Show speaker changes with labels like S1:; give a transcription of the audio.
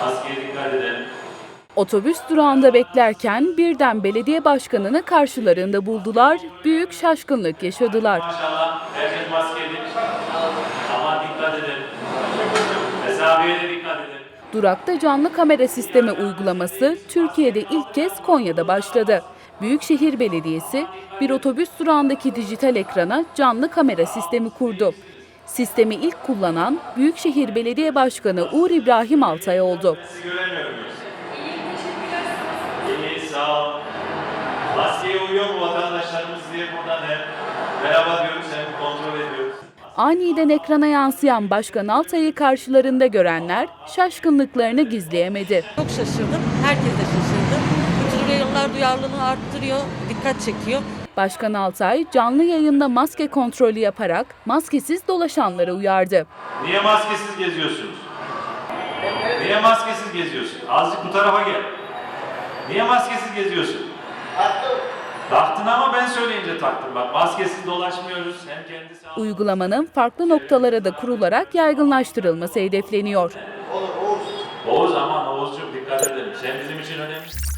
S1: Maskeye dikkat edin.
S2: Otobüs durağında beklerken birden belediye başkanını karşılarında buldular, büyük şaşkınlık yaşadılar.
S1: Maşallah herkes maskeli. Ama dikkat edin. Mesafeye de dikkat edin.
S2: Durakta canlı kamera sistemi uygulaması Türkiye'de ilk kez Konya'da başladı. Büyükşehir Belediyesi bir otobüs durağındaki dijital ekrana canlı kamera sistemi kurdu. Sistemi ilk kullanan Büyükşehir Belediye Başkanı Uğur İbrahim Altay oldu.
S1: İyi, sağ ol. Maskeye uyuyor mu vatandaşlarımız diye buradan hem merhaba diyoruz hem kontrol ediyoruz.
S2: Aniden ekrana yansıyan Başkan Altay'ı karşılarında görenler şaşkınlıklarını gizleyemedi.
S3: Çok şaşırdım. Herkes de şaşırdı. Bütün reyonlar duyarlılığını arttırıyor, dikkat çekiyor.
S2: Başkan Altay canlı yayında maske kontrolü yaparak maskesiz dolaşanları uyardı.
S1: Niye maskesiz geziyorsunuz? Niye maskesiz geziyorsun? Azıcık bu tarafa gel. Niye maskesiz geziyorsun? Taktım. Taktın ama ben söyleyince taktım. Bak maskesiz dolaşmıyoruz. Hem kendi sağ
S2: Uygulamanın farklı noktalara da kurularak yaygınlaştırılması hedefleniyor.
S1: Oğuz aman Oğuzcuğum dikkat edelim. Sen bizim için önemlisin.